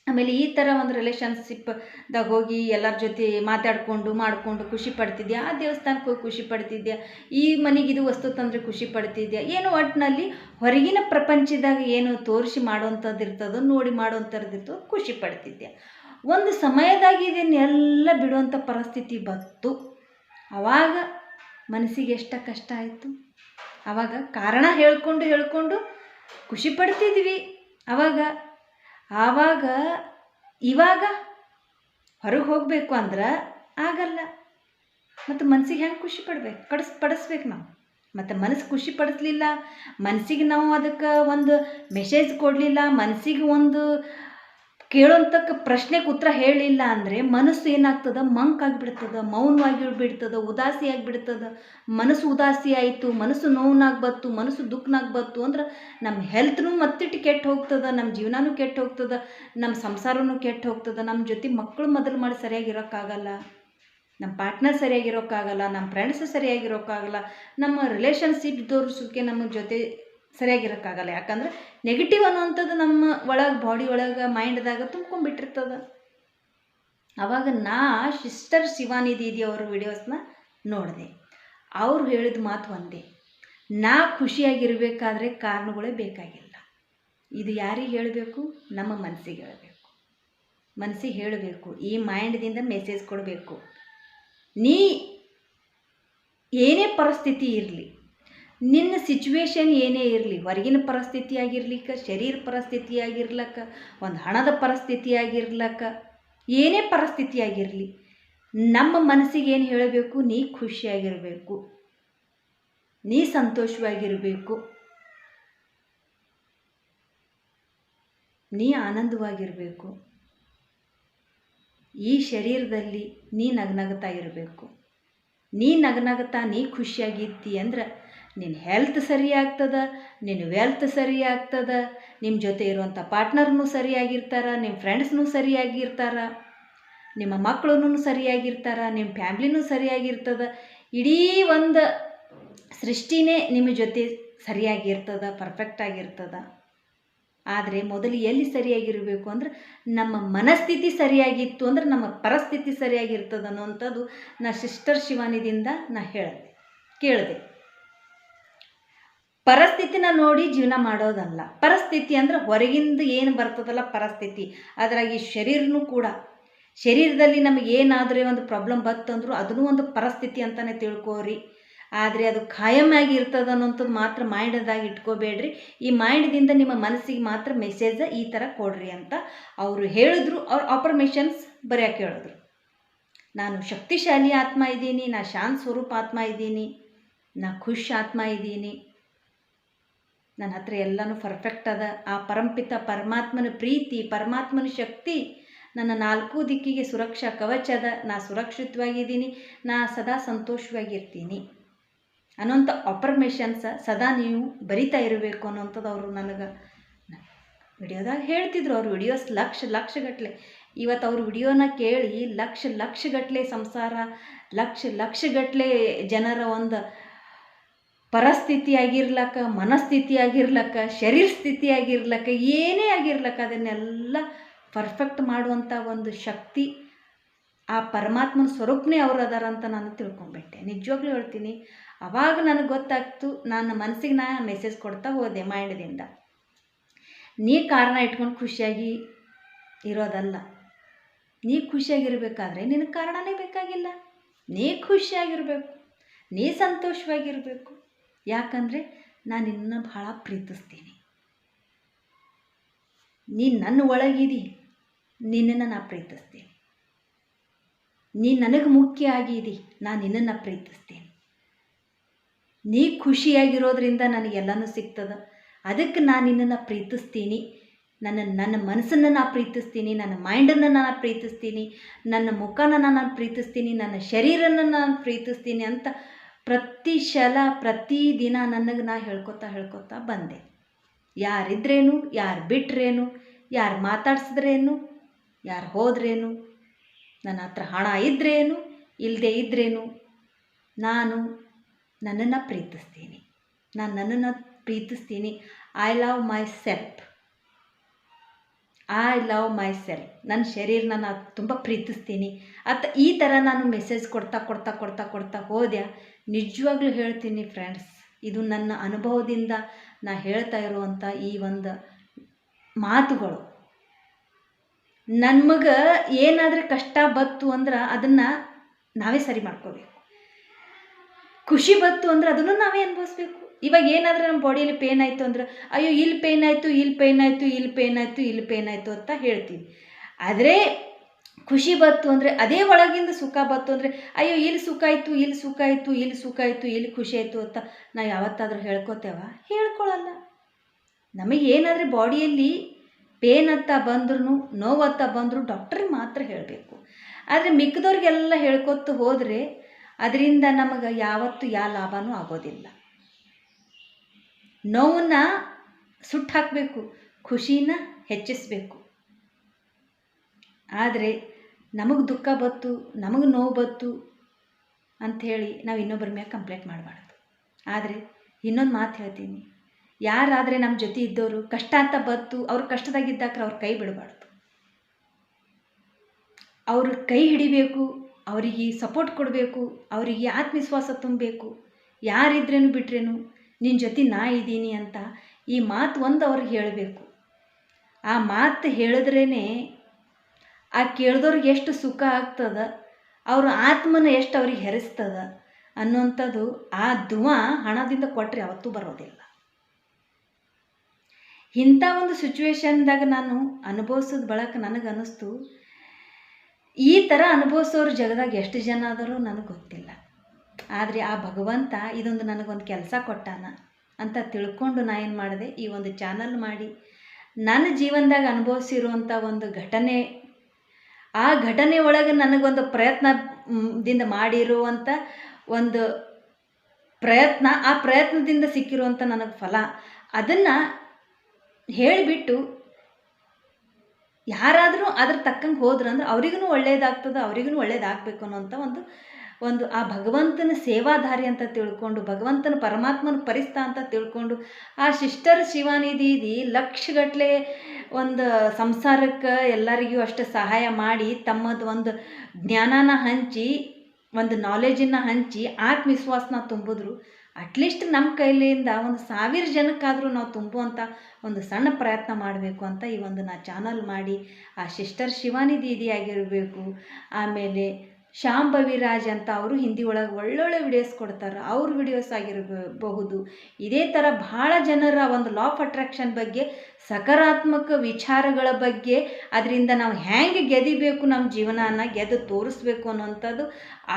ಆಮೇಲೆ ಈ ಥರ ಒಂದು ರಿಲೇಷನ್ಶಿಪ್ದಾಗ ಹೋಗಿ ಎಲ್ಲರ ಜೊತೆ ಮಾತಾಡಿಕೊಂಡು ಮಾಡಿಕೊಂಡು ಖುಷಿ ಪಡ್ತಿದ್ದೆ, ಆ ದೇವಸ್ಥಾನಕ್ಕೆ ಹೋಗಿ ಖುಷಿ ಪಡ್ತಿದ್ದೆ, ಈ ಮನೆಗೆ ಇದು ವಸ್ತು ತಂದರೆ ಖುಷಿ ಪಡ್ತಿದ್ಯಾ ಏನು ಒಟ್ಟಿನಲ್ಲಿ ಹೊರಗಿನ ಪ್ರಪಂಚದಾಗ ಏನು ತೋರಿಸಿ ಮಾಡೋವಂಥದ್ದು ಇರ್ತದೋ, ನೋಡಿ ಮಾಡೋವಂಥದ್ದು ಇರ್ತದೋ ಖುಷಿ ಪಡ್ತಿದ್ದೆ. ಒಂದು ಸಮಯದಾಗ ಇದನ್ನೆಲ್ಲ ಬಿಡುವಂಥ ಪರಿಸ್ಥಿತಿ ಬಂತು. ಆವಾಗ ಮನಸ್ಸಿಗೆ ಎಷ್ಟು ಕಷ್ಟ ಆಯಿತು? ಆವಾಗ ಕಾರಣ ಹೇಳ್ಕೊಂಡು ಹೇಳ್ಕೊಂಡು ಖುಷಿ ಪಡ್ತಿದ್ವಿ. ಆವಾಗ ಆವಾಗ, ಇವಾಗ ಹೊರಗೆ ಹೋಗಬೇಕು ಅಂದ್ರೆ ಆಗಲ್ಲ. ಮತ್ತು ಮನಸ್ಸಿಗೆ ಹೆಂಗೆ ಖುಷಿ ಪಡ್ಬೇಕು? ಕಡಿಸ್ ಪಡಿಸ್ಬೇಕು ನಾವು. ಮತ್ತು ಮನಸ್ಸು ಖುಷಿ ಪಡಿಸ್ಲಿಲ್ಲ ಮನಸ್ಸಿಗೆ ನಾವು ಅದಕ್ಕೆ ಒಂದು ಮೆಸೇಜ್ ಕೊಡಲಿಲ್ಲ ಮನಸ್ಸಿಗೆ ಒಂದು ಕೇಳೋಂತಕ್ಕ ಪ್ರಶ್ನೆಗೆ ಉತ್ತರ ಹೇಳಿಲ್ಲ ಅಂದರೆ ಮನಸ್ಸು ಏನಾಗ್ತದೆ? ಮಂಕಾಗಿಬಿಡ್ತದೆ ಮೌನವಾಗಿ ಬಿಡ್ತದೆ, ಉದಾಸಿ ಬಿಡ್ತದ ಮನಸ್ಸು ಉದಾಸಿ ಆಯಿತು, ಮನಸ್ಸು ನೋವ್ನಾಗ ಬತ್ತು, ಮನಸ್ಸು ದುಃಖನಾಗ ಬತ್ತು ಅಂದ್ರೆ ನಮ್ಮ ಹೆಲ್ತ್ನೂ ಮತ್ತಿಟ್ಟು ಕೆಟ್ಟು ಹೋಗ್ತದೆ ನಮ್ಮ ಜೀವನನೂ ಕೆಟ್ಟು ಹೋಗ್ತದೆ ನಮ್ಮ ಸಂಸಾರನೂ ಕೆಟ್ಟು ಹೋಗ್ತದೆ ನಮ್ಮ ಜೊತೆ ಮಕ್ಕಳು ಮೊದಲು ಮಾಡಿ ಸರಿಯಾಗಿರೋಕ್ಕಾಗಲ್ಲ ನಮ್ಮ ಪಾರ್ಟ್ನರ್ ಸರಿಯಾಗಿರೋಕ್ಕಾಗಲ್ಲ ನಮ್ಮ ಫ್ರೆಂಡ್ಸ್ ಸರಿಯಾಗಿರೋಕ್ಕಾಗಲ್ಲ, ನಮ್ಮ ರಿಲೇಷನ್ಶಿಪ್ದವ್ರ ಸುಖೆ ನಮ್ಮ ಜೊತೆ ಸರಿಯಾಗಿರೋಕ್ಕಾಗಲ್ಲ. ಯಾಕಂದ್ರೆ ನೆಗೆಟಿವ್ ಅನ್ನುವಂಥದ್ದು ನಮ್ಮ ಒಳಗೆ ಬಾಡಿ ಒಳಗೆ ಮೈಂಡ್ದಾಗ ತುಂಬ್ಕೊಂಡ್ಬಿಟ್ಟಿರ್ತದೆ. ಅವಾಗ ನಾ ಸಿಸ್ಟರ್ ಶಿವಾನಿಧಿ ಅವ್ರ ವಿಡಿಯೋಸ್ನ ನೋಡಿದೆ. ಅವ್ರು ಹೇಳಿದ ಮಾತು ಒಂದೇ. ನಾ ಖುಷಿಯಾಗಿರಬೇಕಾದ್ರೆ ಕಾರಣಗಳೇ ಬೇಕಾಗಿಲ್ಲ. ಇದು ಯಾರಿಗೆ ಹೇಳಬೇಕು? ನಮ್ಮ ಮನಸ್ಸಿಗೆ ಹೇಳಬೇಕು. ಮನಸ್ಸಿಗೆ ಹೇಳಬೇಕು. ಈ ಮೈಂಡ್ದಿಂದ ಮೆಸೇಜ್ ಕೊಡಬೇಕು. ನೀ ಏನೇ ಪರಿಸ್ಥಿತಿ ಇರಲಿ ನಿನ್ನ ಸಿಚುವೇಶನ್ ಏನೇ ಇರಲಿ, ಹೊರಗಿನ ಪರಿಸ್ಥಿತಿ ಆಗಿರ್ಲಿಕ್ಕ, ಶರೀರ ಪರಿಸ್ಥಿತಿ ಆಗಿರ್ಲಕ್ಕ, ಒಂದು ಹಣದ ಪರಿಸ್ಥಿತಿ ಆಗಿರ್ಲಕ್ಕ, ಏನೇ ಪರಿಸ್ಥಿತಿ ಆಗಿರಲಿ, ನಮ್ಮ ಮನಸ್ಸಿಗೆ ಏನು ಹೇಳಬೇಕು? ನೀ ಖುಷಿಯಾಗಿರಬೇಕು. ನೀ ಸಂತೋಷವಾಗಿರಬೇಕು. ನೀ ಆನಂದವಾಗಿರಬೇಕು. ಈ ಶರೀರದಲ್ಲಿ ನೀ ನಗನಗ್ತಾ ಇರಬೇಕು. ನೀ ನಗನಗ್ತಾ, ನೀ ಖುಷಿಯಾಗಿತ್ತಿ ಅಂದ್ರೆ ನಿನ್ನ ಹೆಲ್ತ್ ಸರಿ ಆಗ್ತದೆ ನಿನ್ನ ವೆಲ್ತ್ ಸರಿ ಆಗ್ತದ ನಿಮ್ಮ ಜೊತೆ ಇರುವಂಥ ಪಾರ್ಟ್ನರ್ನೂ ಸರಿಯಾಗಿರ್ತಾರೆ ನಿಮ್ಮ ಫ್ರೆಂಡ್ಸ್ನೂ ಸರಿಯಾಗಿರ್ತಾರ ನಿಮ್ಮ ಮಕ್ಕಳೂ ಸರಿಯಾಗಿರ್ತಾರ ನಿಮ್ಮ ಫ್ಯಾಮ್ಲಿನೂ ಸರಿಯಾಗಿರ್ತದೆ ಇಡೀ ಒಂದು ಸೃಷ್ಟಿನೇ ನಿಮ್ಮ ಜೊತೆ ಸರಿಯಾಗಿರ್ತದ ಪರ್ಫೆಕ್ಟಾಗಿರ್ತದ ಆದರೆ ಮೊದಲು ಎಲ್ಲಿ ಸರಿಯಾಗಿರಬೇಕು ಅಂದ್ರೆ ನಮ್ಮ ಮನಸ್ಥಿತಿ ಸರಿಯಾಗಿತ್ತು ಅಂದ್ರೆ ನಮ್ಮ ಪರಿಸ್ಥಿತಿ ಸರಿಯಾಗಿರ್ತದೆ ಅನ್ನೋವಂಥದ್ದು ನಾ ಸಿಸ್ಟರ್ ಶಿವಾನಿದಿಂದ ನಾ ಹೇಳಿದೆ, ಕೇಳಿದೆ. ಪರಿಸ್ಥಿತಿನ ನೋಡಿ ಜೀವನ ಮಾಡೋದಲ್ಲ. ಪರಿಸ್ಥಿತಿ ಅಂದ್ರೆ ಹೊರಗಿಂದ ಏನು ಬರ್ತದಲ್ಲ ಪರಿಸ್ಥಿತಿ. ಅದ್ರಾಗಿ ಶರೀರನೂ ಕೂಡ. ಶರೀರದಲ್ಲಿ ನಮಗೆ ಏನಾದರೆ ಒಂದು ಪ್ರಾಬ್ಲಮ್ ಬತ್ತಂದ್ರೂ ಅದನ್ನೂ ಒಂದು ಪರಿಸ್ಥಿತಿ ಅಂತಲೇ ತಿಳ್ಕೋರಿ. ಆದರೆ ಅದು ಖಾಯಮಾಗಿ ಇರ್ತದ ಅನ್ನೋಂಥದ್ದು ಮಾತ್ರ ಮೈಂಡದಾಗಿ ಇಟ್ಕೋಬೇಡ್ರಿ. ಈ ಮೈಂಡ್ದಿಂದ ನಿಮ್ಮ ಮನಸ್ಸಿಗೆ ಮಾತ್ರ ಮೆಸೇಜ ಈ ಥರ ಕೊಡ್ರಿ ಅಂತ ಅವರು ಹೇಳಿದ್ರು. ಅವ್ರ ಆಪರ್ಮೇಷನ್ಸ್ ಬರೆಯೋಕೆ ಹೇಳಿದ್ರು. ನಾನು ಶಕ್ತಿಶಾಲಿ ಆತ್ಮ ಇದ್ದೀನಿ, ನಾ ಶಾಂತ ಸ್ವರೂಪ ಆತ್ಮ ಇದ್ದೀನಿ, ನಾ ಖುಷ್ ಆತ್ಮ ಇದ್ದೀನಿ. ನನ್ನ ಹತ್ರ ಎಲ್ಲನೂ ಪರ್ಫೆಕ್ಟ್ ಅದ. ಆ ಪರಂಪಿತ ಪರಮಾತ್ಮನ ಪ್ರೀತಿ, ಪರಮಾತ್ಮನ ಶಕ್ತಿ ನನ್ನ ನಾಲ್ಕು ದಿಕ್ಕಿಗೆ ಸುರಕ್ಷಾ ಕವಚ ಅದ. ನಾ ಸುರಕ್ಷಿತವಾಗಿದ್ದೀನಿ. ನಾ ಸದಾ ಸಂತೋಷವಾಗಿರ್ತೀನಿ. ಅನ್ನೋಂಥ ಅಪರ್ಮೇಷನ್ಸ ಸದಾ ನೀವು ಬರಿತಾ ಇರಬೇಕು ಅನ್ನೋಂಥದ್ದು ಅವರು ನನಗೆ ವಿಡಿಯೋದಾಗ ಹೇಳ್ತಿದ್ರು. ಅವ್ರು ವಿಡಿಯೋಸ್ ಲಕ್ಷ ಲಕ್ಷಗಟ್ಟಲೆ ಇವತ್ತು ಅವ್ರ ವಿಡಿಯೋನ ಕೇಳಿ ಲಕ್ಷ ಲಕ್ಷಗಟ್ಟಲೆ ಸಂಸಾರ, ಲಕ್ಷ ಲಕ್ಷಗಟ್ಟಲೆ ಜನರ ಒಂದು ಪರಿಸ್ಥಿತಿ ಆಗಿರ್ಲಕ್ಕ ಮನಸ್ಥಿತಿ ಆಗಿರ್ಲಕ್ಕ ಶರೀರ ಸ್ಥಿತಿ ಆಗಿರ್ಲಕ್ಕ ಏನೇ ಆಗಿರ್ಲಕ್ಕ, ಅದನ್ನೆಲ್ಲ ಪರ್ಫೆಕ್ಟ್ ಮಾಡುವಂಥ ಒಂದು ಶಕ್ತಿ ಆ ಪರಮಾತ್ಮನ ಸ್ವರೂಪನೇ ಅವ್ರು ಅದಾರ ಅಂತ ನಾನು ತಿಳ್ಕೊಂಬಿಟ್ಟೆ. ನಿಜವಾಗ್ಲೂ ಹೇಳ್ತೀನಿ, ಅವಾಗ ನನಗೆ ಗೊತ್ತಾಗ್ತು, ನನ್ನ ಮನಸ್ಸಿಗೆ ನಾ ಮೆಸೇಜ್ ಕೊಡ್ತಾ ಹೋದೆ ಮೈಂಡ್ದಿಂದ ನೀ ಕಾರಣ ಇಟ್ಕೊಂಡು ಖುಷಿಯಾಗಿ ಇರೋದಲ್ಲ. ನೀ ಖುಷಿಯಾಗಿರ್ಬೇಕಾದ್ರೆ ನಿನಗೆ ಕಾರಣನೇ ಬೇಕಾಗಿಲ್ಲ. ನೀ ಖುಷಿಯಾಗಿರಬೇಕು. ನೀ ಸಂತೋಷವಾಗಿರಬೇಕು. ಯಾಕಂದರೆ ನಾನು ನಿನ್ನ ಭಾಳ ಪ್ರೀತಿಸ್ತೀನಿ. ನೀ ನನ್ನ ಒಳಗಿದಿ, ನಿನ್ನನ್ನು ನಾನು ಪ್ರೀತಿಸ್ತೀನಿ. ನೀ ನನಗೆ ಮುಖ್ಯ ಆಗಿದಿ ನಾನು ನಿನ್ನನ್ನು ಪ್ರೀತಿಸ್ತೀನಿ. ನೀ ಖುಷಿಯಾಗಿರೋದ್ರಿಂದ ನನಗೆಲ್ಲನೂ ಸಿಗ್ತದೆ. ಅದಕ್ಕೆ ನಾನು ನಿನ್ನನ್ನು ಪ್ರೀತಿಸ್ತೀನಿ. ನನ್ನ ನನ್ನ ಮನಸ್ಸನ್ನು ನಾನು ಪ್ರೀತಿಸ್ತೀನಿ, ನನ್ನ ಮೈಂಡನ್ನು ನಾನು ಪ್ರೀತಿಸ್ತೀನಿ, ನನ್ನ ಮುಖನ ನಾನು ಪ್ರೀತಿಸ್ತೀನಿ, ನನ್ನ ಶರೀರನ ನಾನು ಪ್ರೀತಿಸ್ತೀನಿ ಅಂತ ಪ್ರತಿ ಶಲ ಪ್ರತಿದಿನ ನನಗೆ ನಾ ಹೇಳ್ಕೊತಾ ಹೇಳ್ಕೊತಾ ಬಂದೆ. ಯಾರಿದ್ರೇನು, ಯಾರು ಬಿಟ್ರೇನು, ಯಾರು ಮಾತಾಡ್ಸಿದ್ರೇನು, ಯಾರು ಹೋದ್ರೇನು, ನನ್ನ ಹತ್ರ ಹಣ ಇದ್ರೇನು ಇಲ್ಲದೆ ಇದ್ರೇನು, ನಾನು ನನ್ನನ್ನು ಪ್ರೀತಿಸ್ತೀನಿ. ನಾನು ನನ್ನನ್ನು ಪ್ರೀತಿಸ್ತೀನಿ. I love myself I love myself ನನ್ನ ಶರೀರನ ನಾನು ತುಂಬ ಪ್ರೀತಿಸ್ತೀನಿ. ಅತ್ತ ಈ ಥರ ನಾನು ಮೆಸೇಜ್ ಕೊಡ್ತಾ ಕೊಡ್ತಾ ಕೊಡ್ತಾ ಕೊಡ್ತಾ ಹೋದೆ ನಿಜವಾಗ್ಲೂ ಹೇಳ್ತೀನಿ ಫ್ರೆಂಡ್ಸ್ ಇದು ನನ್ನ ಅನುಭವದಿಂದ ನಾ ಹೇಳ್ತಾ ಇರುವಂಥ ಈ ಒಂದು ಮಾತುಗಳು. ನಮಗೆ ಏನಾದರೂ ಕಷ್ಟ ಬತ್ತು ಅಂದ್ರೆ ಅದನ್ನು ನಾವೇ ಸರಿ ಮಾಡ್ಕೋಬೇಕು. ಖುಷಿ ಬತ್ತು ಅಂದ್ರೆ ಅದನ್ನು ನಾವೇ ಅನುಭವಿಸ್ಬೇಕು. ಇವಾಗ ಏನಾದರೂ ನಮ್ಮ ಬಾಡಿಯಲ್ಲಿ ಪೇನ್ ಆಯಿತು ಅಂದ್ರೆ, ಅಯ್ಯೋ, ಇಲ್ಲಿ ಪೇನ್ ಆಯಿತು, ಇಲ್ಲಿ ಪೇನ್ ಆಯಿತು, ಇಲ್ಲಿ ಪೇನ್ ಆಯಿತು, ಇಲ್ಲಿ ಪೇನ್ ಆಯಿತು ಅಂತ ಹೇಳ್ತೀವಿ. ಆದರೆ ಖುಷಿ ಬತ್ತು ಅಂದರೆ, ಅದೇ ಒಳಗಿಂದ ಸುಖ ಬತ್ತು ಅಂದರೆ, ಅಯ್ಯೋ, ಇಲ್ಲಿ ಸುಖ ಆಯಿತು, ಇಲ್ಲಿ ಸುಖ ಆಯಿತು, ಇಲ್ಲಿ ಸುಖ ಆಯಿತು, ಇಲ್ಲಿ ಖುಷಿ ಆಯಿತು ಅಂತ ನಾವು ಯಾವತ್ತಾದರೂ ಹೇಳ್ಕೊತೇವ? ಹೇಳ್ಕೊಳ್ಳಲ್ಲ ನಮಗೆ ಏನಾದರೂ ಬಾಡಿಯಲ್ಲಿ ಪೇನ್ ಅಂತ ಬಂದ್ರೂ ಅಂತ ಬಂದರೂ ಡಾಕ್ಟ್ರಿಗೆ ಮಾತ್ರ ಹೇಳಬೇಕು. ಆದರೆ ಮಿಕ್ಕದವ್ರಿಗೆಲ್ಲ ಹೇಳ್ಕೊತು ಹೋದರೆ, ಅದರಿಂದ ನಮಗೆ ಯಾವತ್ತೂ ಯಾವ ಲಾಭವೂ ಆಗೋದಿಲ್ಲ. ನೋವನ್ನ ಸುಟ್ಟು ಹಾಕಬೇಕು, ಖುಷಿನ ಹೆಚ್ಚಿಸಬೇಕು. ಆದರೆ ನಮಗೆ ದುಃಖ ಬತ್ತು, ನಮಗೆ ನೋವು ಬತ್ತು ಅಂಥೇಳಿ ನಾವು ಇನ್ನೊಬ್ಬರ ಮೇಲೆ ಕಂಪ್ಲೇಂಟ್ ಮಾಡಬಾರ್ದು. ಆದರೆ ಇನ್ನೊಂದು ಮಾತು ಹೇಳ್ತೀನಿ. ಯಾರಾದರೆ ನಮ್ಮ ಜೊತೆ ಇದ್ದವರು ಕಷ್ಟ ಅಂತ ಬತ್ತು, ಅವ್ರ ಕಷ್ಟದಾಗಿದ್ದಾಗ ಅವ್ರ ಕೈ ಬಿಡಬಾರ್ದು. ಅವ್ರ ಕೈ ಹಿಡಿಬೇಕು, ಅವರಿಗೆ ಸಪೋರ್ಟ್ ಕೊಡಬೇಕು, ಅವರಿಗೆ ಆತ್ಮವಿಶ್ವಾಸ ತುಂಬಬೇಕು. ಯಾರಿದ್ರೇನು ಬಿಟ್ರೇನು ನಿನ್ನ ಜೊತೆ ನಾ ಇದ್ದೀನಿ ಅಂತ ಈ ಮಾತು ಒಂದು ಅವ್ರಿಗೆ ಹೇಳಬೇಕು. ಆ ಮಾತು ಹೇಳಿದ್ರೇ ಆ ಕೇಳಿದವ್ರಿಗೆ ಎಷ್ಟು ಸುಖ ಆಗ್ತದೆ, ಅವ್ರ ಆತ್ಮನ ಎಷ್ಟು ಅವ್ರಿಗೆ ಹೆರಿಸ್ತದೆ ಅನ್ನುವಂಥದ್ದು ಆ ದುವ ಹಣದಿಂದ ಕೊಟ್ಟರೆ ಯಾವತ್ತೂ ಬರೋದಿಲ್ಲ. ಇಂಥ ಒಂದು ಸಿಚುವೇಶನ್ದಾಗ ನಾನು ಅನುಭವಿಸಿದ ಬಳಕ ನನಗೆ ಅನ್ನಿಸ್ತು ಈ ಥರ ಅನುಭವಿಸೋರು ಜಗದಾಗ ಎಷ್ಟು ಜನ ಆದರೂ ನನಗೆ ಗೊತ್ತಿಲ್ಲ. ಆದರೆ ಆ ಭಗವಂತ ಇದೊಂದು ನನಗೊಂದು ಕೆಲಸ ಕೊಟ್ಟಾನ ಅಂತ ತಿಳ್ಕೊಂಡು ನಾ ಏನು ಮಾಡಿದೆ? ಈ ಒಂದು ಚಾನಲ್ ಮಾಡಿ. ನನ್ನ ಜೀವನದಾಗ ಅನುಭವಿಸಿರುವಂಥ ಒಂದು ಘಟನೆ, ಆ ಘಟನೆ ಒಳಗೆ ನನಗೊಂದು ಪ್ರಯತ್ನದಿಂದ ಮಾಡಿರುವಂಥ ಒಂದು ಪ್ರಯತ್ನ, ಆ ಪ್ರಯತ್ನದಿಂದ ಸಿಕ್ಕಿರುವಂಥ ನನಗೆ ಫಲ. ಅದನ್ನು ಹೇಳಿಬಿಟ್ಟು ಯಾರಾದರೂ ಅದ್ರ ತಕ್ಕಂಗೆ ಹೋದ್ರಂದ್ರೆ ಅವ್ರಿಗೂ ಒಳ್ಳೇದಾಗ್ತದೆ ಅವ್ರಿಗೂ ಒಳ್ಳೇದಾಗಬೇಕು ಅನ್ನೋಂಥ ಒಂದು ಒಂದು ಆ ಭಗವಂತನ ಸೇವಾಧಾರಿ ಅಂತ ತಿಳ್ಕೊಂಡು, ಭಗವಂತನ ಪರಮಾತ್ಮನ ಪರಿಸ್ಥ ಅಂತ ತಿಳ್ಕೊಂಡು, ಆ ಸಿಸ್ಟರ್ ಶಿವಾನಿ ದೀದಿ ಲಕ್ಷಗಟ್ಟಲೆ ಒಂದು ಸಂಸಾರಕ್ಕೆ ಎಲ್ಲರಿಗೂ ಅಷ್ಟು ಸಹಾಯ ಮಾಡಿ ತಮ್ಮದು ಒಂದು ಜ್ಞಾನನ ಹಂಚಿ, ಒಂದು ನಾಲೆಜನ್ನು ಹಂಚಿ ಆತ್ಮವಿಶ್ವಾಸನ ತುಂಬಿದ್ರು ಅಟ್ಲೀಸ್ಟ್ ನಮ್ಮ ಕೈಲಿಂದ ಒಂದು ಸಾವಿರ ಜನಕ್ಕಾದರೂ ನಾವು ತುಂಬುವಂಥ ಒಂದು ಸಣ್ಣ ಪ್ರಯತ್ನ ಮಾಡಬೇಕು ಅಂತ ಈ ಒಂದು ನಾ ಚಾನಲ್ ಮಾಡಿ ಆ ಸಿಸ್ಟರ್ ಶಿವಾನಿ ದೀದಿ ಆಗಿರಬೇಕು ಆಮೇಲೆ ಶಾಂಭವಿ ರಾಜ್ ಅಂತ ಅವರು ಹಿಂದಿ ಒಳಗೆ ಒಳ್ಳೊಳ್ಳೆ ವಿಡಿಯೋಸ್ ಕೊಡ್ತಾರೆ. ಅವ್ರ ವಿಡಿಯೋಸ್ ಆಗಿರಬಹುದು. ಇದೇ ಥರ ಭಾಳ ಜನರ ಒಂದು ಲಾ ಆಫ್ ಅಟ್ರಾಕ್ಷನ್ ಬಗ್ಗೆ, ಸಕಾರಾತ್ಮಕ ವಿಚಾರಗಳ ಬಗ್ಗೆ, ಅದರಿಂದ ನಾವು ಹೇಗೆ ಗೆದಿಬೇಕು ನಮ್ಮ ಜೀವನನ ಗೆದ್ದು ತೋರಿಸ್ಬೇಕು ಅನ್ನೋಂಥದ್ದು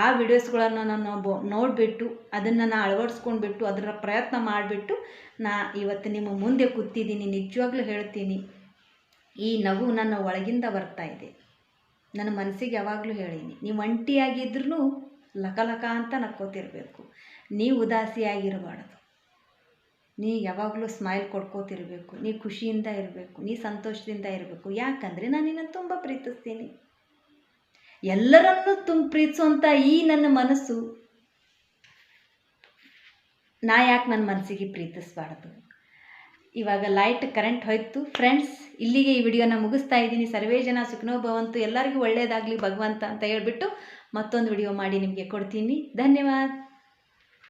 ಆ ವಿಡಿಯೋಸ್ಗಳನ್ನು ನಾನು ನೋಡಿಬಿಟ್ಟು, ಅದನ್ನು ನಾನು ಅಳವಡಿಸ್ಕೊಂಡ್ಬಿಟ್ಟು ಅದರ ಪ್ರಯತ್ನ ಮಾಡಿಬಿಟ್ಟು ನಾ ಇವತ್ತು ನಿಮ್ಮ ಮುಂದೆ ಕೂತಿದ್ದೀನಿ. ನಿಜವಾಗ್ಲೂ ಹೇಳ್ತೀನಿ. ಈ ನಗು ನನ್ನ ಒಳಗಿಂದ ಬರ್ತಾ ಇದೆ. ನನ್ನ ಮನಸ್ಸಿಗೆ ಯಾವಾಗಲೂ ಹೇಳೀನಿ. ನೀವು ಒಂಟಿಯಾಗಿದ್ರೂ ಲಕ ಲಕ ಅಂತ ನಕ್ಕೋತಿರಬೇಕು. ನೀವು ಉದಾಸಿಯಾಗಿರಬಾರ್ದು. ನೀ ಯಾವಾಗಲೂ ಸ್ಮೈಲ್ ಕೊಡ್ಕೋತಿರಬೇಕು. ನೀ ಖುಷಿಯಿಂದ ಇರಬೇಕು. ನೀ ಸಂತೋಷದಿಂದ ಇರಬೇಕು. ಯಾಕಂದರೆ ನಾನು ನಿನ್ನನ್ನು ತುಂಬ ಪ್ರೀತಿಸ್ತೀನಿ. ಎಲ್ಲರನ್ನೂ ತುಂಬ ಪ್ರೀತಿಸುವಂಥ ಈ ನನ್ನ ಮನಸ್ಸು, ನಾ ಯಾಕೆ ನನ್ನ ಮನಸ್ಸಿಗೆ ಪ್ರೀತಿಸಬಾರ್ದು? ಇವಾಗ ಲೈಟ್ ಕರೆಂಟ್ ಹೋಯ್ತು. ಫ್ರೆಂಡ್ಸ್ ಇಲ್ಲಿಗೆ ಈ ವಿಡಿಯೋನ ಮುಗಿಸ್ತಾ ಇದ್ದೀನಿ. ಸರ್ವೇ ಜನ ಸುಖನೋ ಭವಂತು. ಎಲ್ಲರಿಗೂ ಒಳ್ಳೆಯದಾಗಲಿ ಭಗವಂತ ಅಂತ ಹೇಳ್ಬಿಟ್ಟು ಮತ್ತೊಂದು ವಿಡಿಯೋ ಮಾಡಿ ನಿಮಗೆ ಕೊಡ್ತೀನಿ. ಧನ್ಯವಾದ.